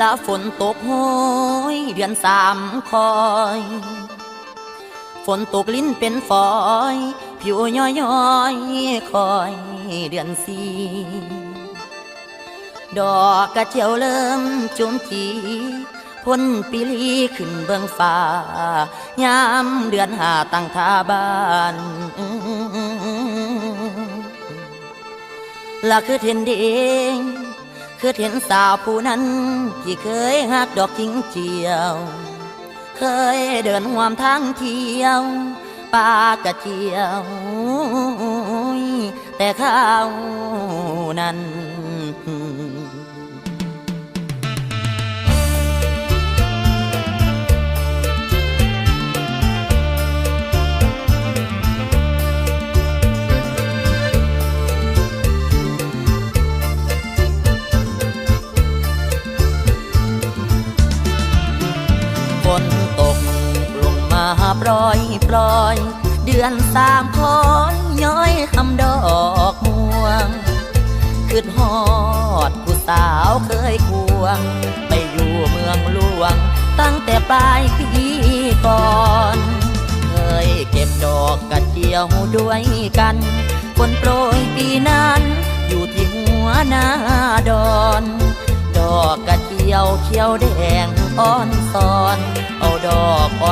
ละฝนตกโหยเดือนสามคอย ฝนตกลิ้นเป็นฝอย ผิวย้อยย้อยๆคอยเดือนสี่ดอกกระเจียวเริ่มจุมจีพ้นปีลีขึ้นเบื้องฟ้ายามเดือนหาตั้งท่าบ้านละคือเห็นเดง คือเห็นสาวผู้นั้น ที่เคยหักดอกทิ้งเจียว เคยเดินหวามทางเที่ยวป่ากระเจียว แต่เขานั้น มาปล่อยปล่อย เดือนสามคอยย้อยคำดอกม่วงคืดฮอดผู้สาวเคยควง ไปอยู่เมืองหลวง ตั้งแต่ปลายปีก่อน เคยเก็บดอกกระเจียวด้วยกันฝนโปรยปีนั้น อยู่ที่หัวหน้าดอน ดอกกระเจียวเขียวแดงอ่อนซอน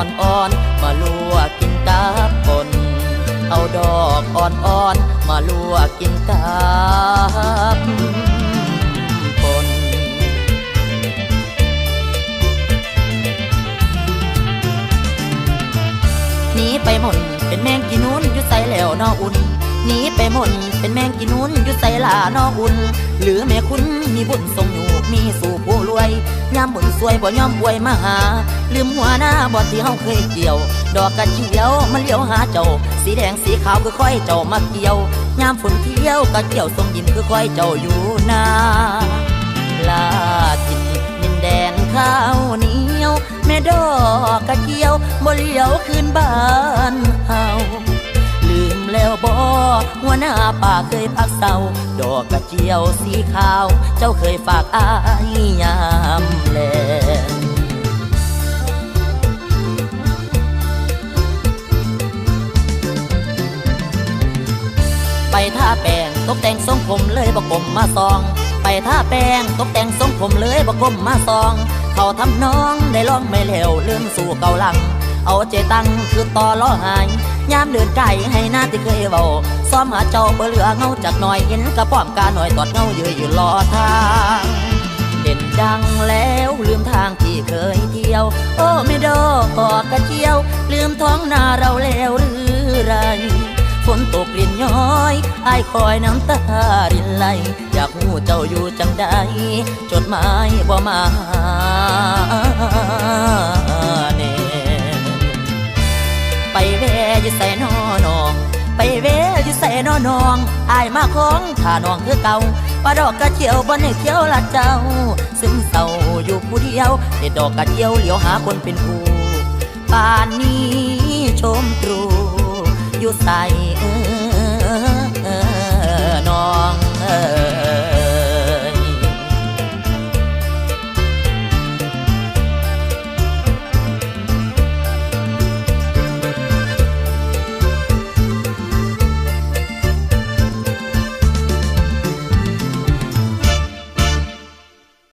อกอ่อนๆมาลวกกินกับปนเอาดอกอ่อนๆมาลวกกินกับปนหนีไปหม่นเป็นแมงกินนู้นอยู่ใส่แล้วนออุ่นหนีไปหม่นเป็นแมงกินนู้นอยู่ใส่ลานออุ่น หรือแม่คุณมีบุญทรงอยู่มีสู่ผ วยยามบุญสวยบ่ยอมป่วยมาหา ลืมหัวหน้าบ่ที่เฮาเคยเกี่ยว ดอกกระเจียวมันเลี้ยวหาเจ้า สีแดงสีขาวคือค่อยเจ้ามาเกี่ยวยามฝนเที่ยวกระเกี่ยวทรงยินคือค่อยเจ้าอยู่นาลาทินดินแดนข้าวเหนียว แม่ดอกกระเจียวบ่เลี้ยวคืนบ้านเฮาลืมแล้วบ่หัวหน้าป่าเคยพักเศร้า ดอกกระเจียวสีขาว เจ้าเคยฝากอายยา ไปท่าแป้งตกแต่งทรงผมเลยบกลมมาซอง ไปท่าแป้งตกแต่งทรงผมเลยบกลมมาซอง เขาทำน้องได้ลองไม่แล้วลืมสู่เกาลัง เอาเจตังคือต่อล้อหายยามเดินไก่ให้หน้าที่เคยเบาซ้อมหาเจ้าเบลือเงาจากหน่อยเห็นกระป้อมกาหน่อยตอดเงาเยืออยู่รอทางเด่นดังแล้วลืมทางที่เคยเที่ยว โอ้ไม่ดอกอดกระเจียว ลืมท้องนาเราแล้วหรือไรฝนตกลิ่นย้อย อายคอยน้ำตารินไหล อยากหูเจ้าอยู่จังใดจดหมายบ่มาเน่ไปแวอยู่ใส่นอนอง ไปแวอยู่ใส่นอนองอายมาของถ้านองคือเก่าปลาดอกกระเจียวบ่ให้เขียวละเจ้า ซึมเศร้าอยู่ผู้เดียวเด็ดดอกกระเจียวเหลียวหาคนเป็นคู่ป่านนี้ชมตรูอยู่ใส่เออ